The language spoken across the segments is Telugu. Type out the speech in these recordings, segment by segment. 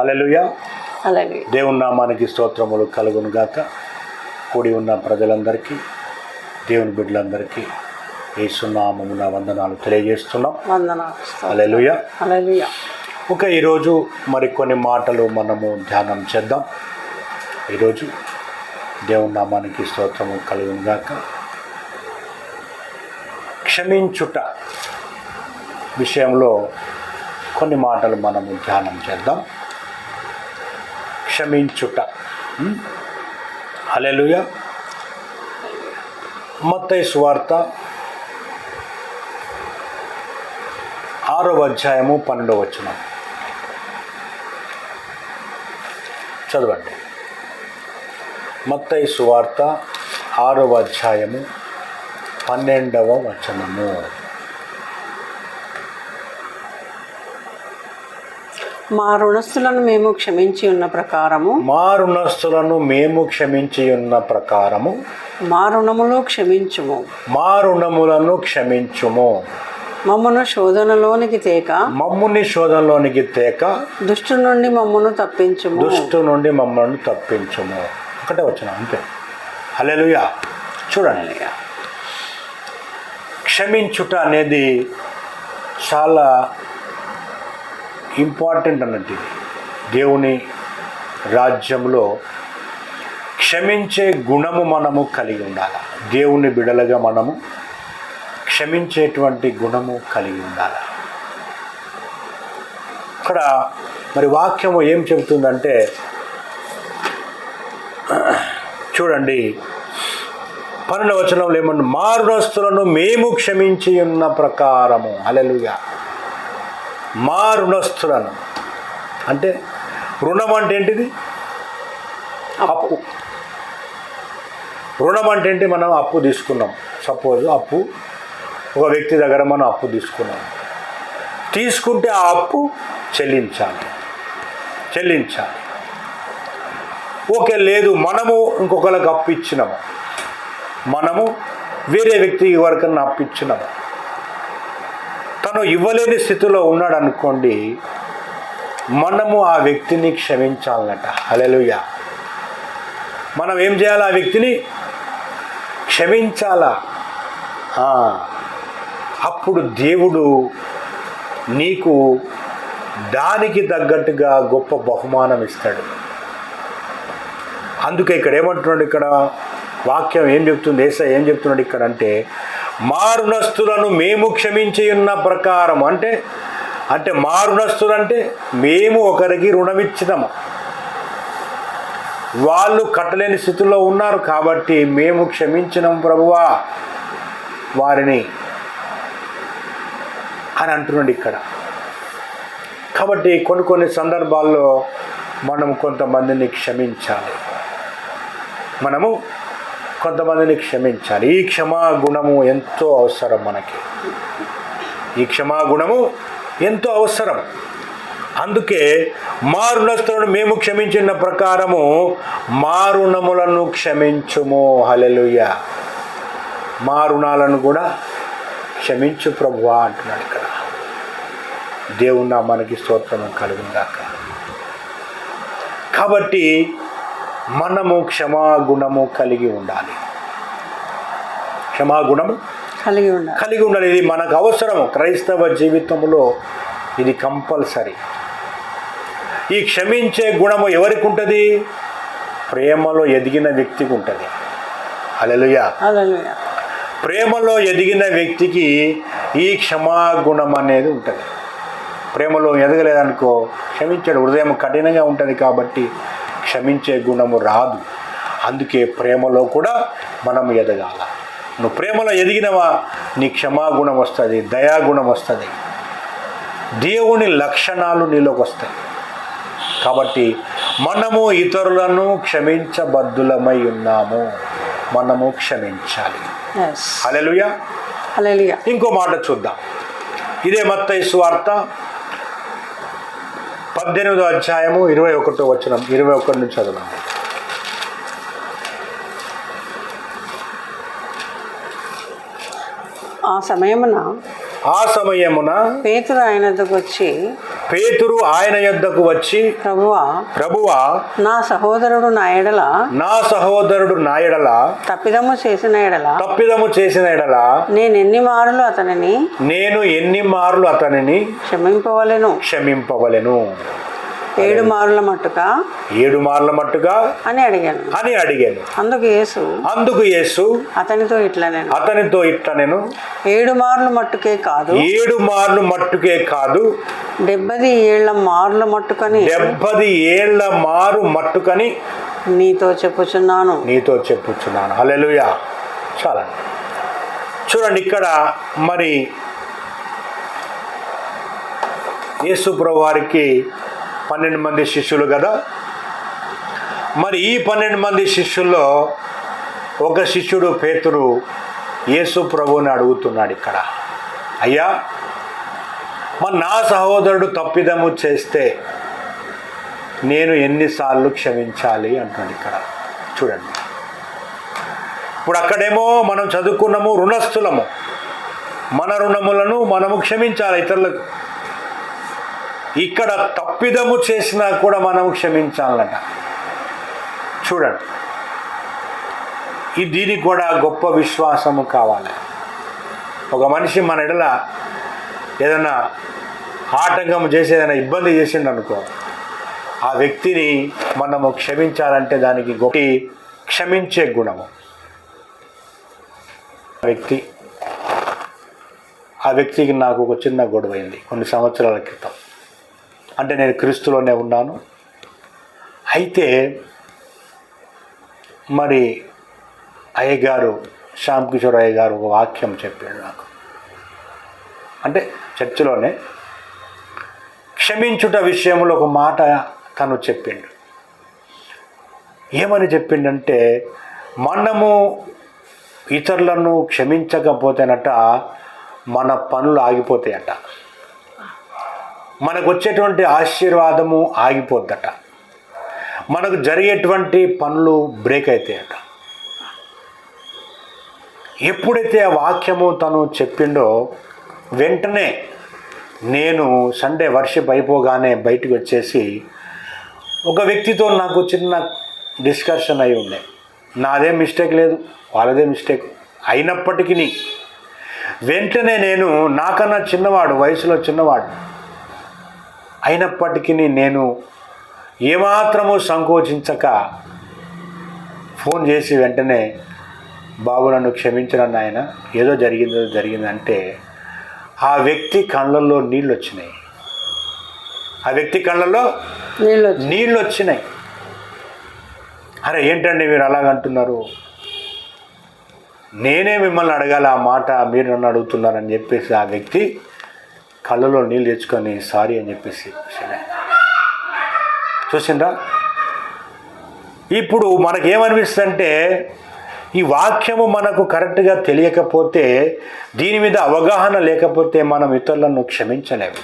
హల్లెలూయా. అలాగే దేవుని నామానికి స్తోత్రములు కలుగును గాక కూడి ఉన్న ప్రజలందరికీ దేవుని బిడ్డలందరికీ ఏసునామమున వందనాలు తెలియజేస్తున్నాం. అలలియ ఒక ఈరోజు మరికొన్ని మాటలు మనము ధ్యానం చేద్దాం. ఈరోజు దేవుని నామానికి స్తోత్రము కలుగును గాక క్షమించుట విషయంలో కొన్ని మాటలు మనము ధ్యానం చేద్దాం. క్షమించుట. అలెలుయ మత్తై సువార్త ఆరవ అధ్యాయము పన్నెండవ వచనం. చదవండి. మత్తై సువార్త ఆరవ అధ్యాయము పన్నెండవ వచనము. మా రుణస్థులను మేము క్షమించి ఉన్న ప్రకారము. మా రుణస్థులను మేము క్షమించి ఉన్న ప్రకారము. మా రుణములు క్షమించుము. మా రుణములను క్షమించుము. మమ్మను శోధనలోనికి తేక. మమ్ముని శోధనలోనికి తేక. దుష్టు నుండి మమ్మను తప్పించుము. దుష్టు నుండి మమ్మల్ని తప్పించుము. ఒకటే వచ్చిన అంతే. హల్లెలూయా. చూడండి. క్షమించుట అనేది చాలా ఇంపార్టెంట్ అన్నట్టు దేవుని రాజ్యంలో క్షమించే గుణము మనము కలిగి ఉండాలి. దేవుని బిడలుగా మనము క్షమించేటువంటి గుణము కలిగి ఉండాలి. ఇక్కడ మరి వాక్యము ఏం చెబుతుందంటే చూడండి పన్నెండు వచనంలో ఏమన్నా మారుణస్తులను మేము క్షమించి ఉన్న ప్రకారము. అలెలుగా మా రుణస్థులను. అంటే రుణం అంటే ఏంటిది? అప్పు. రుణం అంటే ఏంటి? మనం అప్పు తీసుకున్నాం. సపోజ్ అప్పు ఒక వ్యక్తి దగ్గర మనం అప్పు తీసుకున్నాం. తీసుకుంటే ఆ అప్పు చెల్లించాలి. చెల్లించాలి. ఓకే లేదు మనము ఇంకొకరికి అప్పు ఇచ్చినాము మనము వేరే వ్యక్తికి ఎవరికన్నా అప్పు ఇచ్చినాము తను ఇవ్వలేని స్థితిలో ఉన్నాడు అనుకోండి మనము ఆ వ్యక్తిని క్షమించాలన్నట. హలెలుయ మనం ఏం చేయాలి? ఆ వ్యక్తిని క్షమించాలా? అప్పుడు దేవుడు నీకు దానికి తగ్గట్టుగా గొప్ప బహుమానం ఇస్తాడు. అందుకే ఇక్కడ ఏమంటున్నాడు ఇక్కడ? వాక్యం ఏం చెప్తుంది? ఏసా ఏం చెప్తున్నాడు ఇక్కడ అంటే మారునస్తులను మేము క్షమించి ఉన్న ప్రకారం అంటే అంటే మారుణస్తులు అంటే మేము ఒకరికి రుణమిచ్చినాము. వాళ్ళు కట్టలేని స్థితిలో ఉన్నారు కాబట్టి మేము క్షమించినాం ప్రభువా వారిని అని అంటున్నాడు ఇక్కడ. కాబట్టి కొన్ని కొన్ని సందర్భాల్లో మనం కొంతమందిని క్షమించాలి. మనము కొంతమందిని క్షమించాలి. ఈ క్షమాగుణము ఎంతో అవసరం మనకి. ఈ క్షమాగుణము ఎంతో అవసరం. అందుకే మారుణస్తులను మేము క్షమించిన ప్రకారము మారుణములను క్షమించుము. హలెలుయ మారుణాలను కూడా క్షమించు ప్రభువా అంటున్నాడు ఇక్కడ. దేవుణ్ణ మనకి స్తోత్రం కలుగుందాక కాబట్టి మనము క్షమాగుణము కలిగి ఉండాలి. క్షమాగుణము కలిగి ఉండాలి. కలిగి ఉండాలి. ఇది మనకు అవసరము. క్రైస్తవ జీవితంలో ఇది కంపల్సరీ. ఈ క్షమించే గుణము ఎవరికి ఉంటుంది? ప్రేమలో ఎదిగిన వ్యక్తికి ఉంటుంది. అలెలుయా ప్రేమలో ఎదిగిన వ్యక్తికి ఈ క్షమాగుణం అనేది ఉంటుంది. ప్రేమలో ఎదగలేదనుకో క్షమించాడు. హృదయం కఠినంగా ఉంటుంది కాబట్టి క్షమించే గుణము రాదు. అందుకే ప్రేమలో కూడా మనం ఎదగాల. నువ్వు ప్రేమలో ఎదిగినవా? నీ క్షమాగుణం వస్తుంది దయాగుణం వస్తుంది. దేవుని లక్షణాలు నీలోకి వస్తాయి. కాబట్టి మనము ఇతరులను క్షమించబద్దులమై ఉన్నాము. మనము క్షమించాలి. అలలియ ఇంకో మాట చూద్దాం. ఇదే మత్తయి సువార్త పద్దెనిమిదో అధ్యాయము ఇరవై ఒకటో వచ్చిన ఇరవై ఒకటి నుంచి చదవండి ఆ సమయమున ఆ సమయమున పేతురు ఆయన వద్దకు వచ్చి పేతురు ఆయన యొద్దకు వచ్చి ప్రభువా ప్రభువా నా సహోదరుడు నా ఎడల నా సహోదరుడు నా ఎడల తప్పిదము చేసిన ఎడల తప్పిదము చేసిన ఎడల నేను ఎన్ని మారులు అతనిని నేను ఎన్ని మార్లు అతనిని క్షమింపవలెను. క్షమింపవలెను. ఏడు మారుల మట్టుక? ఏడు మార్ల మట్టుగా అని అడిగాను. అని అడిగాను. అందుకు యేసు. అందుకు యేసు. అతనితో ఇట్లా నేను. అతనితో ఇట్లా నేను. ఏడు మార్లు మట్టుకే కాదు. ఏడు మార్లు మట్టుకే కాదు. డెబ్బది ఏళ్ళ మార్లు మట్టుకని. డెబ్బది ఏళ్ళ మారు మట్టుకని నీతో చెప్పుచున్నాను. నీతో చెప్పుచున్నాను. హల్లెలూయా. చాలా. చూడండి ఇక్కడ మరి యేసు ప్రభు వారికి పన్నెండు మంది శిష్యులు కదా? మరి ఈ పన్నెండు మంది శిష్యుల్లో ఒక శిష్యుడు పేతురు యేసు ప్రభువుని అడుగుతున్నాడు ఇక్కడ. అయ్యా మరి నా సహోదరుడు తప్పిదము చేస్తే నేను ఎన్నిసార్లు క్షమించాలి అంటున్నాడు ఇక్కడ. చూడండి. ఇప్పుడు అక్కడేమో మనం చదువుకున్నాము రుణస్థులము. మన రుణములను మనము క్షమించాలి ఇతరులకు. ఇక్కడ తప్పిదము చేసినా కూడా మనం క్షమించాలట. చూడండి. ఈ దీనికి కూడా గొప్ప విశ్వాసము కావాలి. ఒక మనిషి మన ఎడల ఏదైనా ఆటంకం చేసి ఏదైనా ఇబ్బంది చేసిండు అనుకో ఆ వ్యక్తిని మనము క్షమించాలంటే దానికి గొప్ప క్షమించే గుణము. వ్యక్తి ఆ వ్యక్తికి నాకు ఒక చిన్న గొడవైంది కొన్ని సంవత్సరాల క్రితం. అంటే నేను క్రీస్తులోనే ఉన్నాను. అయితే మరి అయ్యగారు శ్యామ్ కిషోర్ అయ్య గారు ఒక వాక్యం చెప్పాడు నాకు. అంటే చర్చిలోనే క్షమించుట విషయంలో ఒక మాట తను చెప్పిండు. ఏమని చెప్పిండంటే మనము ఇతరులను క్షమించకపోతేనట మన పనులు ఆగిపోతాయట. మనకు వచ్చేటువంటి ఆశీర్వాదము ఆగిపోద్దట. మనకు జరిగేటువంటి పనులు బ్రేక్ అవుతాయట ఎప్పుడైతే ఆ వాక్యము తను చెప్పిండో వెంటనే నేను సండే వర్షిప్ అయిపోగానే బయటకు వచ్చేసి ఒక వ్యక్తితో నాకు చిన్న డిస్కషన్ అయి ఉండే. నాదే మిస్టేక్ లేదు వాళ్ళదే మిస్టేక్ అయినప్పటికీ వెంటనే నేను నాకన్నా చిన్నవాడు వయసులో చిన్నవాడు అయినప్పటికీ నేను ఏమాత్రము సంకోచించక ఫోన్ చేసి వెంటనే బాబు నన్ను క్షమించిన నాయన ఏదో జరిగిందో జరిగిందంటే ఆ వ్యక్తి కళ్ళల్లో నీళ్ళు వచ్చినాయి ఆ వ్యక్తి కళ్ళల్లో నీళ్ళు వచ్చినాయి అరే ఏంటండి మీరు అలాగంటున్నారు నేనే మిమ్మల్ని అడగాలి ఆ మాట మీరు నన్ను అడుగుతున్నారని చెప్పేసి ఆ వ్యక్తి కళ్ళలో నీళ్ళు తెచ్చుకొని సారీ అని చెప్పేసి చూసిండ్రా? ఇప్పుడు మనకేమనిపిస్తుంది అంటే ఈ వాక్యము మనకు కరెక్ట్గా తెలియకపోతే దీని మీద అవగాహన లేకపోతే మనం ఇతరులను క్షమించలేము.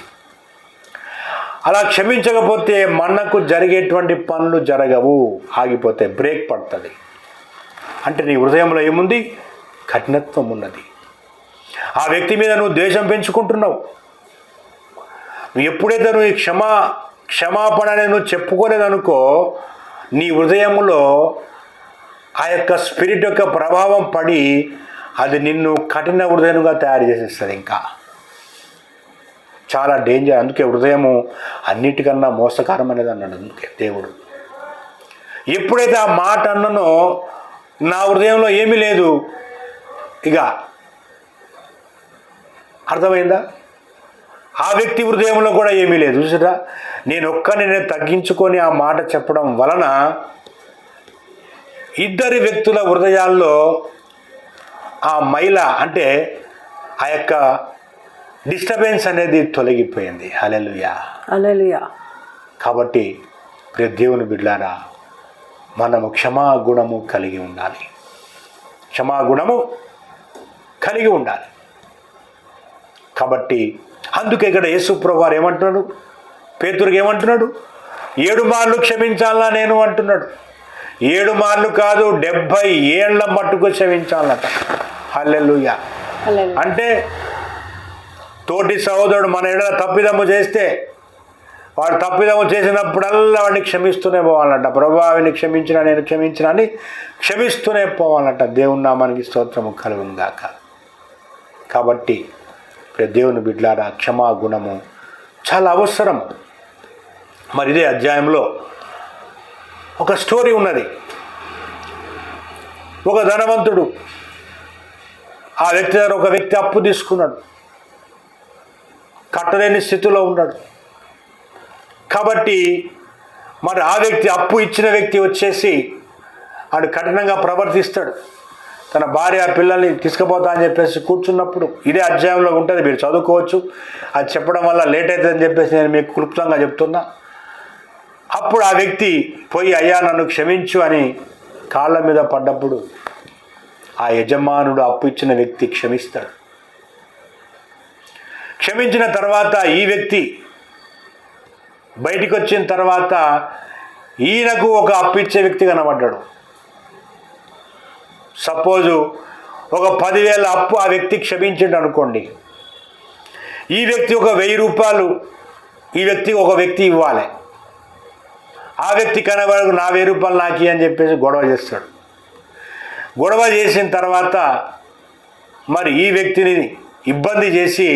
అలా క్షమించకపోతే మనకు జరిగేటువంటి పనులు జరగవు ఆగిపోతే బ్రేక్ పడుతుంది. అంటే నీ హృదయంలో ఏముంది? కఠినత్వం ఉన్నది. ఆ వ్యక్తి మీద నువ్వు ద్వేషం పెంచుకుంటున్నావు. నువ్వు ఎప్పుడైతే నువ్వు ఈ క్షమా క్షమాపణ అనేది చెప్పుకోలేదనుకో నీ హృదయంలో ఆ యొక్క స్పిరిట్ యొక్క ప్రభావం పడి అది నిన్ను కఠిన హృదయంగా తయారు చేసేస్తుంది ఇంకా. చాలా డేంజర్. అందుకే హృదయము అన్నిటికన్నా మోసకరమైనది అన్నాడు అందుకే దేవుడు. ఎప్పుడైతే ఆ మాట అన్ననో నా హృదయంలో ఏమీ లేదు. ఇక అర్థమైందా? ఆ వ్యక్తి హృదయంలో కూడా ఏమీ లేదు. చూసారా నేను ఒక్కని నేను తగ్గించుకొని ఆ మాట చెప్పడం వలన ఇద్దరి వ్యక్తుల హృదయాల్లో ఆ మైల అంటే ఆ యొక్క డిస్టర్బెన్స్ అనేది తొలగిపోయింది. హలెలుయా అలెలుయా కాబట్టి ప్రియ దేవుని బిడ్డారా మనము క్షమాగుణము కలిగి ఉండాలి. క్షమాగుణము కలిగి ఉండాలి. కాబట్టి అందుకే ఇక్కడ యేసుప్రభు ఏమంటున్నాడు? పేతురికి ఏమంటున్నాడు? ఏడు మార్లు క్షమించాలా నేను అంటున్నాడు. ఏడు మార్లు కాదు డెబ్భై ఏళ్ళ మట్టుకు క్షమించాలట. హల్లెలూయా. అంటే తోటి సహోదరుడు మన ఎడల తప్పిదమ్ము చేస్తే వాడు తప్పిదము చేసినప్పుడల్లా వాడిని క్షమిస్తూనే పోవాలంట. ప్రభావిని క్షమించిన నేను క్షమించిన అని క్షమిస్తూనే పోవాలంట. దేవుని నామానికి స్తోత్రము కలుగును గాక. కాబట్టి దేవుని బిడ్లారా క్షమా గుణము. చాలా అవసరం. మరి ఇదే అధ్యాయంలో ఒక స్టోరీ ఉన్నది. ఒక ధనవంతుడు ఆ వ్యక్తి దగ్గర ఒక వ్యక్తి అప్పు తీసుకున్నాడు. కట్టలేని స్థితిలో ఉన్నాడు. కాబట్టి మరి ఆ వ్యక్తి అప్పు ఇచ్చిన వ్యక్తి వచ్చేసి ఆడు కఠినంగా ప్రవర్తిస్తాడు. తన భార్య పిల్లల్ని తీసుకుపోతా అని చెప్పేసి కూర్చున్నప్పుడు ఇదే అధ్యాయంలో ఉంటుంది మీరు చదువుకోవచ్చు. అది చెప్పడం వల్ల లేట్ అవుతుందని చెప్పేసి నేను మీకు క్లుప్తంగా చెప్తున్నా. అప్పుడు ఆ వ్యక్తి పోయి అయ్యా నన్ను క్షమించు అని కాళ్ళ మీద పడ్డప్పుడు ఆ యజమానుడు అప్పు ఇచ్చిన వ్యక్తి క్షమిస్తాడు. క్షమించిన తర్వాత ఈ వ్యక్తి బయటికి వచ్చిన తర్వాత ఈయనకు ఒక అప్పు ఇచ్చే వ్యక్తి కనబడ్డాడు. సపోజు ఒక పదివేల అప్పు ఆ వ్యక్తి క్షమించండి అనుకోండి. ఈ వ్యక్తి ఒక వెయ్యి రూపాయలు ఈ వ్యక్తి ఒక వ్యక్తి ఇవ్వాలి. ఆ వ్యక్తి కనబడకు నా వెయ్యి రూపాయలు నాకి అని చెప్పేసి గొడవ చేస్తాడు. గొడవ చేసిన తర్వాత మరి ఈ వ్యక్తిని ఇబ్బంది చేసి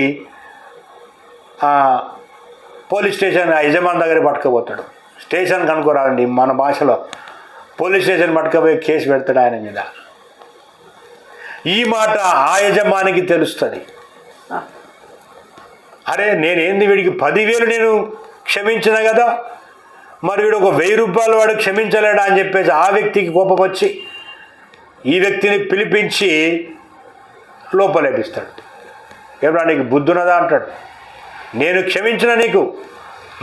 పోలీస్ స్టేషన్ ఆ యజమాని దగ్గర పట్టుకుపోతాడు. స్టేషన్ కనుకోరాలండి మన భాషలో పోలీస్ స్టేషన్ పట్టుకుపోయి కేసు పెడతాడు ఆయన మీద. ఈ మాట ఆ యజమానికి తెలుస్తుంది. అరే నేనేంది వీడికి పదివేలు నేను క్షమించిన కదా? మరి వీడు ఒక వెయ్యి రూపాయలు వాడు క్షమించలేడా అని చెప్పేసి ఆ వ్యక్తికి కోపం వచ్చి ఈ వ్యక్తిని పిలిపించి లోపలేపిస్తాడు ఏమన్నా నీకు బుద్ధున్నదా అంటాడు. నేను క్షమించిన నీకు.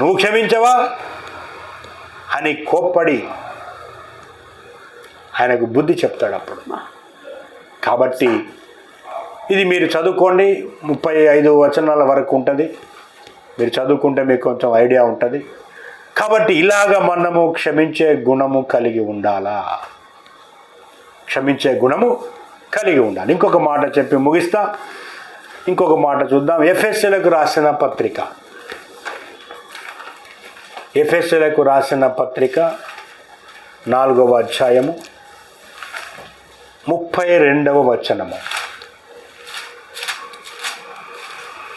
నువ్వు క్షమించవా? అని కోప్పడి ఆయనకు బుద్ధి చెప్తాడు అప్పుడు. కాబట్టి ఇది మీరు చదువుకోండి. ముప్పై ఐదు వచనాల వరకు ఉంటుంది. మీరు చదువుకుంటే మీకు కొంచెం ఐడియా ఉంటుంది. కాబట్టి ఇలాగ మనము క్షమించే గుణము కలిగి ఉండాలా? క్షమించే గుణము కలిగి ఉండాలి. ఇంకొక మాట చెప్పి ముగిస్తా. ఇంకొక మాట చూద్దాం. ఎఫ్ఎస్ఎలకు రాసిన పత్రిక. ఎఫ్ఎస్ఎలకు రాసిన పత్రిక నాలుగవ అధ్యాయము. ముప్పై రెండవ వచనము.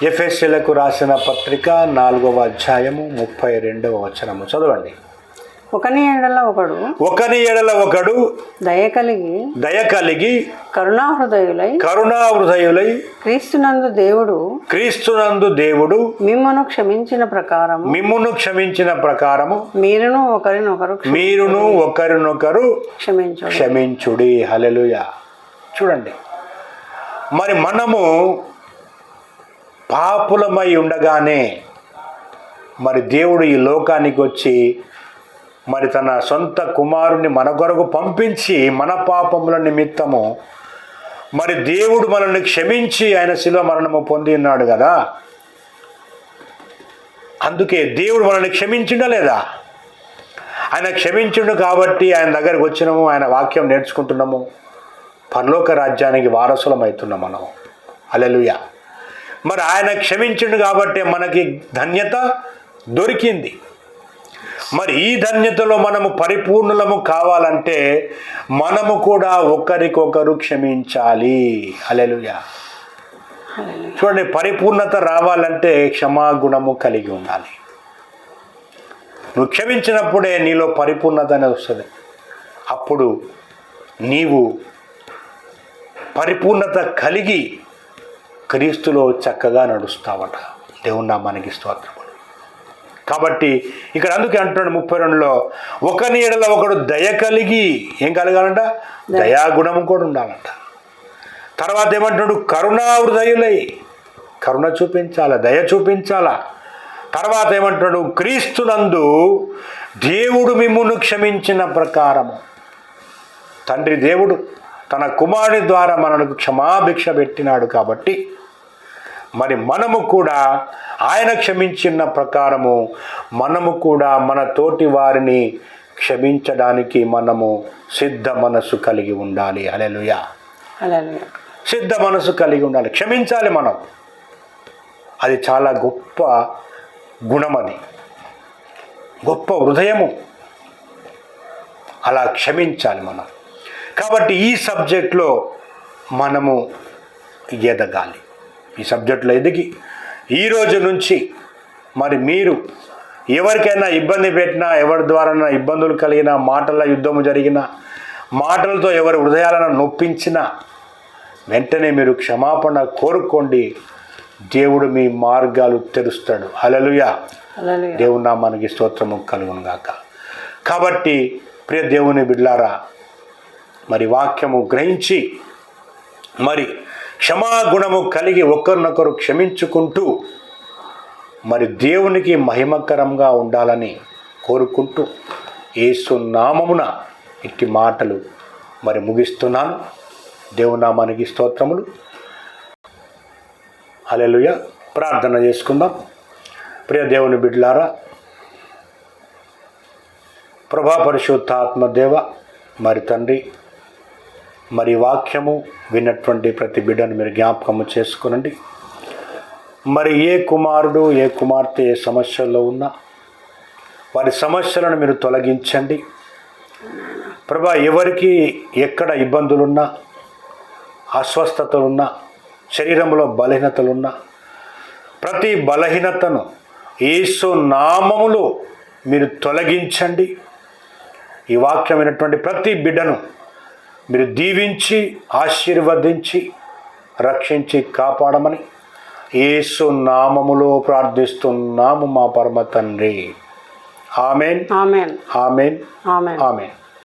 ఎఫ్ఎస్ఎలకు రాసిన పత్రిక నాలుగవ అధ్యాయము ముప్పై రెండవ వచనము. చదవండి. ఒకని ఏడల ఒకడు ఒకని ఎడల ఒకడు దయ కలిగి దయ కలిగి కరుణాహృదయులై కరుణా హృదయులై క్రీస్తునందు దేవుడు క్రీస్తునందు దేవుడు మిమ్మను క్షమించిన ప్రకారము మిమ్మును క్షమించిన ప్రకారము మీరును ఒకరినొకరు మీరును ఒకరినొకరు క్షమించు క్షమించుడి. హలెలుయ చూడండి. మరి మనము పాపులమై ఉండగానే మరి దేవుడు ఈ లోకానికి వచ్చి మరి తన సొంత కుమారుని మన కొరకు పంపించి మన పాపముల నిమిత్తము. మరి దేవుడు మనల్ని క్షమించి ఆయన శిలువ మరణము పొంది ఉన్నాడు కదా? అందుకే దేవుడు మనల్ని క్షమించిండా లేదా? ఆయన క్షమించుండు కాబట్టి ఆయన దగ్గరకు వచ్చినాము ఆయన వాక్యం నేర్చుకుంటున్నాము. పరలోక రాజ్యానికి వారసులం అవుతున్నాం మనం. అలెలుయ మరి ఆయన క్షమించిండు కాబట్టి మనకి ధన్యత దొరికింది. మరి ఈ ధన్యతలో మనము పరిపూర్ణులము కావాలంటే మనము కూడా ఒకరికొకరు క్షమించాలి. అలెలుయ చూడండి పరిపూర్ణత రావాలంటే క్షమాగుణము కలిగి ఉండాలి. నువ్వు క్షమించినప్పుడే నీలో పరిపూర్ణత అనేది వస్తుంది. అప్పుడు నీవు పరిపూర్ణత కలిగి క్రీస్తులో చక్కగా నడుస్తావట. దేవుని నామానికి స్తోత్రములు కాబట్టి ఇక్కడ అందుకే అంటున్నాడు ముప్పై రెండులో ఒకని ఎడల ఒకడు దయ కలిగి ఏం కలగాలంట? దయాగుణం కూడా ఉండాలంట. తర్వాత ఏమంటున్నాడు? కరుణా హృదయులై. కరుణ చూపించాలా? దయ చూపించాలా? తర్వాత ఏమంటున్నాడు? క్రీస్తునందు దేవుడు మిమ్మును క్షమించిన ప్రకారము. తండ్రి దేవుడు తన కుమారుని ద్వారా మనకు క్షమాభిక్ష పెట్టినాడు కాబట్టి మరి మనము కూడా ఆయన క్షమించిన ప్రకారము మనము కూడా మన తోటి వారిని క్షమించడానికి మనము సిద్ధ మనసు కలిగి ఉండాలి. అలెలుయా సిద్ధ మనసు కలిగి ఉండాలి. క్షమించాలి మనం. అది చాలా గొప్ప గుణం అది. గొప్ప హృదయము. అలా క్షమించాలి మనం. కాబట్టి ఈ సబ్జెక్ట్లో మనము ఎదగాలి. ఈ సబ్జెక్టులో ఎదిగి ఈ రోజు నుంచి మరి మీరు ఎవరికైనా ఇబ్బంది పెట్టినా ఎవరి ద్వారా ఇబ్బందులు కలిగిన మాటల యుద్ధము జరిగిన మాటలతో ఎవరి హృదయాలను నొప్పించినా వెంటనే మీరు క్షమాపణ కోరుకోండి. దేవుడు మీ మార్గాలు తెరుస్తాడు. హలలుయా హల్లెలూయా. దేవుని నామానికి స్తోత్రము కలుగును గాక. కాబట్టి ప్రియ దేవుని బిడ్లారా మరి వాక్యము గ్రహించి మరి క్షమాగుణము కలిగి ఒకరినొకరు క్షమించుకుంటూ మరి దేవునికి మహిమకరంగా ఉండాలని కోరుకుంటూ ఏసు నామమున ఇట్టి మాటలు మరి ముగిస్తున్నాను. దేవునామానికి స్తోత్రములు. అలెలుయ ప్రార్థన చేసుకుందాం. ప్రియ దేవుని బిడ్లారా ప్రభా పరిశుద్ధాత్మ దేవ మరి తండ్రి మరి వాక్యము విన్నటువంటి ప్రతి బిడ్డను మీరు జ్ఞాపకము చేసుకునండి. మరి ఏ కుమారుడు ఏ కుమార్తె ఏ సమస్యల్లో ఉన్నా వారి సమస్యలను మీరు తొలగించండి. ప్రభా ఎవరికి ఎక్కడ ఇబ్బందులున్నా అస్వస్థతలున్నా శరీరంలో బలహీనతలున్నా ప్రతి బలహీనతను ఏసు నామములో మీరు తొలగించండి. ఈ వాక్యమైనటువంటి ప్రతి బిడ్డను మీరు దీవించి ఆశీర్వదించి రక్షించి కాపాడమని యేసు నామములో ప్రార్థిస్తున్నాము మా పరమ తండ్రి. ఆమెన్. ఆమెన్. ఆమెన్. ఆమెన్.